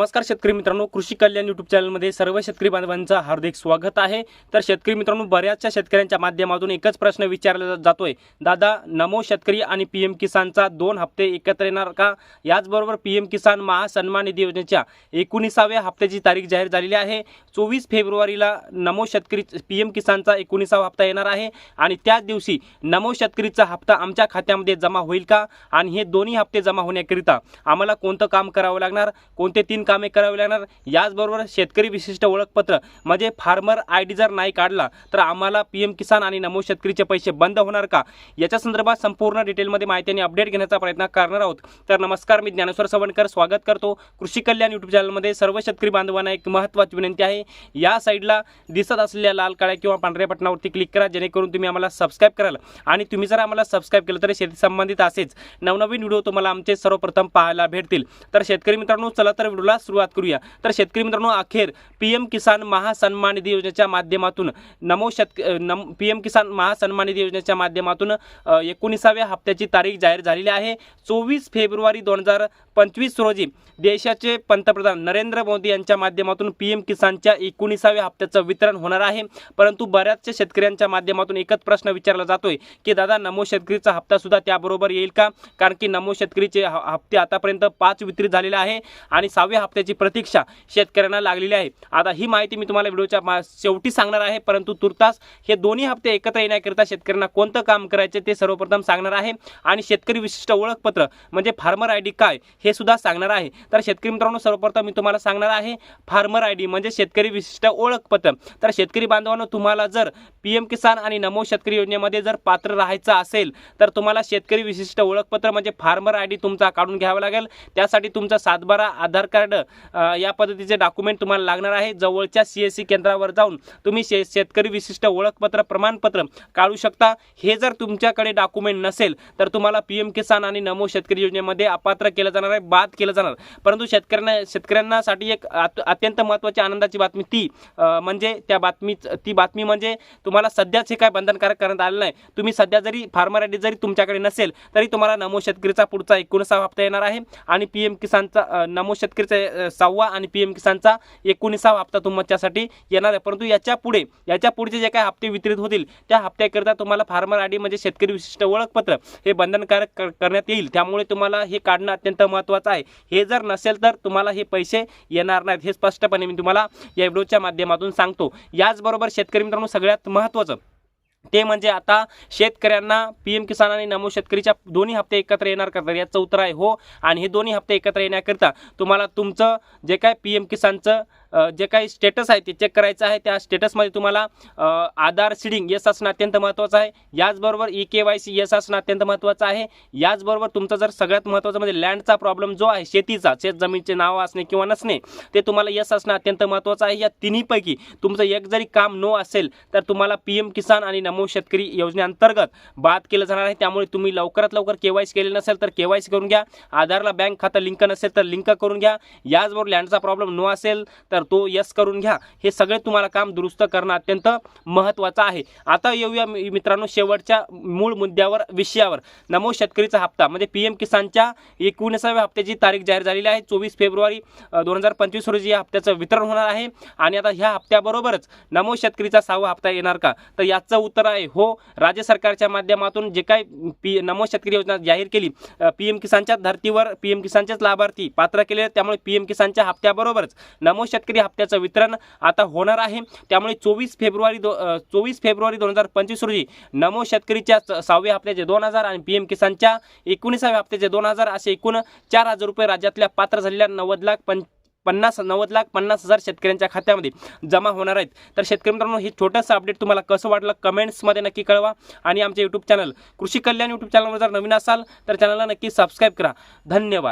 नमस्कार शेतकरी मित्रांनो कृषी कल्याण यूट्यूब चॅनलमध्ये सर्व शेतकरी बांधवांचं हार्दिक स्वागत आहे. तर शेतकरी मित्रांनो बऱ्याचशा शेतकऱ्यांच्या माध्यमातून एकच प्रश्न विचारला जातोय. दादा नमो शेतकरी आणि पी एम किसानचा दोन हप्ते एकत्र येणार का? याचबरोबर पी एम किसान महासन्मान निधी योजनेच्या एकोणीसाव्या हप्त्याची तारीख जाहीर झालेली आहे. चोवीस फेब्रुवारीला नमो शेतकरी पी एम किसानचा एकोणीसावा हप्ता येणार आहे. आणि त्याच दिवशी नमो शेतकरीचा हप्ता आमच्या खात्यामध्ये जमा होईल का? आणि हे दोन्ही हप्ते जमा होण्याकरिता आम्हाला कोणतं काम करावं लागणार? कोणते तीन कामे करावी लागणार. याचबरोबर शेतकरी विशिष्ट ओळखपत्र म्हणजे फार्मर आय डी जर नाही काढला तर आम्हाला पी एम किसान आणि नमो शेतकरीचे पैसे बंद होणार का? याच्या संदर्भात संपूर्ण डिटेलमध्ये माहिती आणि अपडेट घेण्याचा प्रयत्न करणार आहोत. तर नमस्कार मी ज्ञानेश्वर सवणकर स्वागत करतो कृषी कल्याण यूट्यूब चॅनलमध्ये सर्व शेतकरी बांधवांना एक महत्त्वाची विनंती आहे. या साईडला दिसत असलेल्या लाल काळ्या किंवा पांढऱ्या बटनावरती क्लिक करा जेणेकरून तुम्ही आम्हाला सबस्क्राईब कराल. आणि तुम्ही जर आम्हाला सबस्क्राईब केलं तर शेती संबंधित असेच नवनवीन व्हिडिओ तुम्हाला आमचे सर्वप्रथम पाहायला भेटतील. तर शेतकरी मित्रांनो चला तर व्हिडिओला सुरुवात करूया. तर शेतकरी मित्रांनो अखेर पी एम किसान महासन्मान निधी योजनेच्या माध्यमातून नमो शेतक नम पी एम किसान महासन्मान निधी योजनेच्या माध्यमातून एकोणीसाव्या हप्त्याची तारीख जाहीर झालेली आहे. चोवीस फेब्रुवारी दोन हजार पंचवीस रोजी देशाचे पंतप्रधान नरेंद्र मोदी यांच्या माध्यमातून पी एम किसानच्या एकोणीसाव्या हप्त्याचं वितरण होणार आहे. परंतु बऱ्याचशा शेतकऱ्यांच्या माध्यमातून एकच प्रश्न विचारला जातोय की दादा नमो शेतकरीचा हप्ता सुद्धा त्याबरोबर येईल का? कारण की नमो शेतकरीचे हप्ते आतापर्यंत पाच वितरित झालेले आहे आणि सहाव्या हप्त्याची प्रतीक्षा शेतकऱ्यांना लागलेली आहे. आता ही माहिती मी तुम्हाला व्हिडिओच्या मा- शेवटी सांगणार आहे परंतु तुर्तास हे दोन्ही हप्ते एकत्र येण्याकरिता शेतकऱ्यांना कोणतं काम करायचे ते सर्वप्रथम सांगणार आहे. आणि शेतकरी विशिष्ट ओळखपत्र म्हणजे फार्मर आय डी काय हे सुद्धा सांगणार आहे. तर शेतकरी मित्रांनो सर्वप्रथम मी तुम्हाला सांगणार आहे फार्मर आय डी म्हणजे शेतकरी विशिष्ट ओळखपत्र. तर शेतकरी बांधवांनो तुम्हाला जर पी एम किसान आणि नमो शेतकरी योजनेमध्ये जर पात्र राहायचं असेल तर तुम्हाला शेतकरी विशिष्ट ओळखपत्र म्हणजे फार्मर आय डी तुमचा काढून घ्यावा लागेल. त्यासाठी तुमचा सातबारा आधार कार्ड कार्ड या पद्धतीचे डॉक्युमेंट तुम्हाला लागणार आहे. जवळच्या सी एस सी केंद्रावर जाऊन तुम्ही शे शेतकरी विशिष्ट ओळखपत्र प्रमाणपत्र काढू शकता. हे जर तुमच्याकडे डॉक्युमेंट नसेल तर तुम्हाला पी एम किसान आणि नमो शेतकरी योजनेमध्ये अपात्र केलं जाणार आहे बाद केलं जाणार. परंतु शेतकऱ्यांना शेतकऱ्यांनासाठी एक अत्यंत महत्त्वाची आनंदाची बातमी ती म्हणजे त्या बातमी ती बातमी म्हणजे तुम्हाला सध्याच हे काय बंधनकारक करण्यात आलेलं नाही. तुम्ही सध्या जरी फार्मर आय जरी तुमच्याकडे नसेल तरी तुम्हाला नमो शेतकरीचा पुढचा एकोणसा हप्ता येणार आहे. आणि पी एम किसानचा नमो शेतकरीचा सहावा आणि पी एम किसानचा एकोणीसावा हप्ता तुमच्यासाठी येणार आहे. परंतु याच्यापुढे याच्या पुढचे जे काही हप्ते वितरित होतील त्या हप्त्याकरिता तुम्हाला फार्मर आय डी म्हणजे शेतकरी विशिष्ट ओळखपत्र हे बंधनकारक करण्यात येईल. त्यामुळे तुम्हाला हे काढणं अत्यंत महत्त्वाचं आहे. हे जर नसेल तर तुम्हाला हे पैसे येणार नाहीत. हे स्पष्टपणे मी तुम्हाला या व्हिडिओच्या माध्यमातून सांगतो. याचबरोबर शेतकरी मित्रांनो सगळ्यात महत्त्वाचं ते म्हणजे आता शेतकऱ्यांना पी एम किसान आणि नमो शेतकरीच्या दोन्ही हप्ते एकत्र येणार करतात. याचं उत्तर आहे हो. आणि हे दोन्ही हप्ते एकत्र येण्याकरिता तुम्हाला तुमचं जे काय पी एम किसानचं जे काही स्टेटस आहे ते चेक करायचं आहे. त्या स्टेटसमध्ये तुम्हाला आधार सिडिंग यस असणं अत्यंत महत्त्वाचं आहे. याचबरोबर ई के वाय सी यस असणं अत्यंत महत्त्वाचं आहे. याचबरोबर तुमचं जर सगळ्यात महत्त्वाचं म्हणजे लँडचा प्रॉब्लेम जो आहे शेतीचा शेत जमीनचे नाव असणे किंवा नसणे ते तुम्हाला यस असणं अत्यंत महत्त्वाचं आहे. या तिन्हीपैकी तुमचं एक जरी काम नो असेल तर तुम्हाला पी एम किसान आणि नमो शेतकरी योजनेअंतर्गत बाद केलं जाणार आहे. त्यामुळे तुम्ही लवकरात लवकर के वाय सी केले नसेल तर के वाय सी करून घ्या. आधारला बँक खातं लिंक नसेल तर लिंक करून घ्या. याचबरोबर लँडचा प्रॉब्लेम नो असेल तर तो यस करून घ्या. हे सगळे तुम्हाला काम दुरुस्त करणं अत्यंत महत्त्वाचं आहे. आता येऊया मित्रांनो शेवटच्या मूळ मुद्द्यावर विषयावर. नमो शेतकरीचा हप्ता म्हणजे पी एम किसानच्या एकोणीसाव्या हप्त्याची तारीख जाहीर झालेली आहे. चोवीस फेब्रुवारी दोन हजार पंचवीस रोजी या हप्त्याचं वितरण होणार आहे. आणि आता ह्या हप्त्याबरोबरच नमो शेतकरीचा सहावा हप्ता येणार का? तर याचं उत्तर आहे हो राज्य सरकारच्या माध्यमातून जे काय पी नमो शेतकरी योजना जाहीर केली पी एम किसानच्या धर्तीवर पी एम किसानचेच लाभार्थी पात्र केले त्यामुळे पी एम किसानच्या हप्त्याबरोबरच नमो शेतकरी हप्त्याचं वितरण आता होणार आहे. त्यामुळे चोवीस फेब्रुवारी दो चोवीस फेब्रुवारी दोन हजार पंचवीस रोजी नमो शेतकरीच्या स- सहाव्या हप्त्याचे दोन हजार आणि पी एम किसानच्या एकोणीसाव्या हप्त्याचे दोन हजार असे एकूण चार हजार रुपये राज्यातल्या पात्र झालेल्या नव्वद लाख पं पन्नास नव्वद लाख पन्नास हजार शेतकऱ्यांच्या खात्यामध्ये जमा होणार आहेत. तर शेतकरी मित्रांनो हे छोटंसं अपडेट तुम्हाला कसं वाटलं कमेंट्समध्ये नक्की कळवा. आणि आमचे यूट्यूब चॅनल कृषी कल्याण यूट्यूब चॅनलवर जर नवीन असाल तर चॅनलला नक्की सबस्क्राईब करा. धन्यवाद.